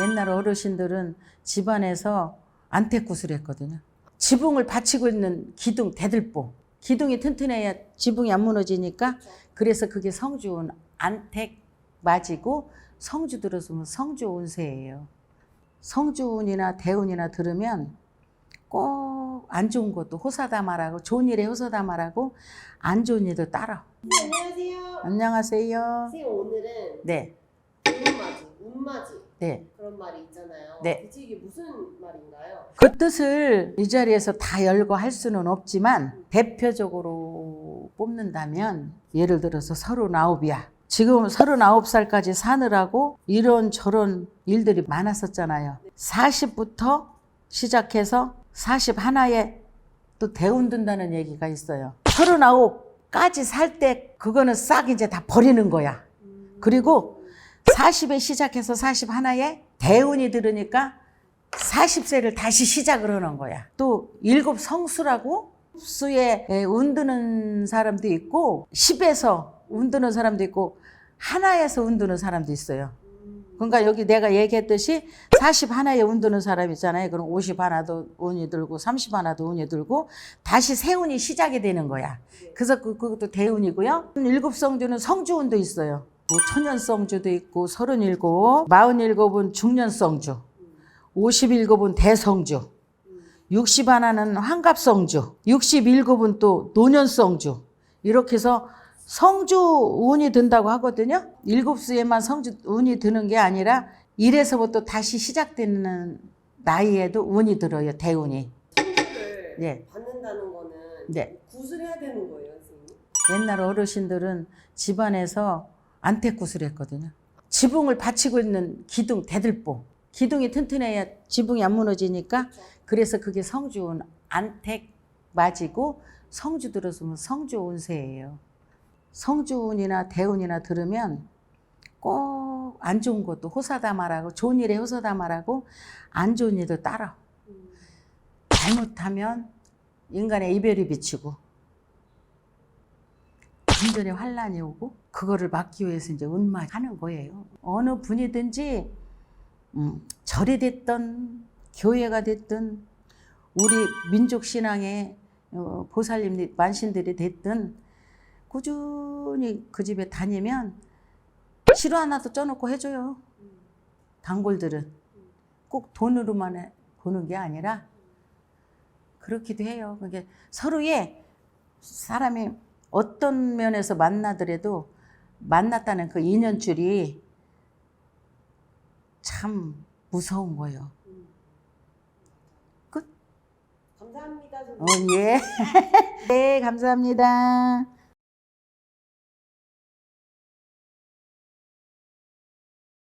옛날 어르신들은 집안에서 안택굿을 했거든요. 지붕을 받치고 있는 기둥, 대들보. 기둥이 튼튼해야 지붕이 안 무너지니까 그래서 그게 성주운 안택 맞이고 성주 들었으면 성주 운세예요. 성주운이나 대운이나 들으면 꼭 안 좋은 것도 호사다말하고 좋은 일에 호사다말하고 안 좋은 일도 따라. 안녕하세요. 안녕하세요. 선생님 오늘은 네, 운맞이, 운맞이 네. 그런 말이 있잖아요. 네. 대체 이게 무슨 말인가요? 그 뜻을 이 자리에서 다 열고 할 수는 없지만 대표적으로 뽑는다면 예를 들어서 서른아홉이야. 지금 서른아홉 살까지 사느라고 이런 저런 일들이 많았었잖아요. 40부터 시작해서 41에 또 대운 든다는 얘기가 있어요. 서른아홉까지 살 때 그거는 싹 이제 다 버리는 거야. 그리고 40에 시작해서 41에 대운이 들으니까 40세를 다시 시작을 하는 거야. 또 일곱 성수라고 수에 운드는 사람도 있고 10에서 운드는 사람도 있고 하나에서 운드는 사람도 있어요. 그러니까 여기 내가 얘기했듯이 40 하나에 운드는 사람 있잖아요. 그럼 50 하나도 운이 들고 30 하나도 운이 들고 다시 새 운이 시작이 되는 거야. 그래서 그, 그것도 대운이고요. 일곱 성주는 성주운도 있어요. 뭐 천년성주도 있고 37, 47은 중년성주. 57은 대성주, 60 하나는 환갑성주, 67은 또 노년성주. 이렇게 해서 성주 운이 든다고 하거든요. 일곱 수에만 성주 운이 드는 게 아니라 이래서부터 다시 시작되는 나이에도 운이 들어요. 대운이. 네. 받는다는 거는 네. 굿을 해야 되는 거예요, 선생님? 옛날 어르신들은 집안에서 안택굿을 했거든요. 지붕을 받치고 있는 기둥, 대들보. 기둥이 튼튼해야 지붕이 안 무너지니까 그래서 그게 성주운 안택 맞이고 성주 들었으면 성주 운세예요. 성주운이나 대운이나 들으면 꼭 안 좋은 것도 호사다말하고 좋은 일에 호사다말하고 안 좋은 일도 따라. 잘못하면 인간의 이별이 비치고 완전히 환란이 오고 그거를 막기 위해서 이제 운만 하는 거예요. 어느 분이든지 음, 절이 됐던 교회가 됐든 우리 민족 신앙의 어, 보살님 만신들이 됐든 꾸준히 그 집에 다니면 치료 하나도 쪄놓고 해줘요. 단골들은 꼭 돈으로만 해- 보는 게 아니라 그렇기도 해요. 그게 서로의 사람이 어떤 면에서 만나더라도 만났다는 그 인연줄이 참 무서운 거예요. 끝? 감사합니다, 어, 선생님. 예. 네, 감사합니다.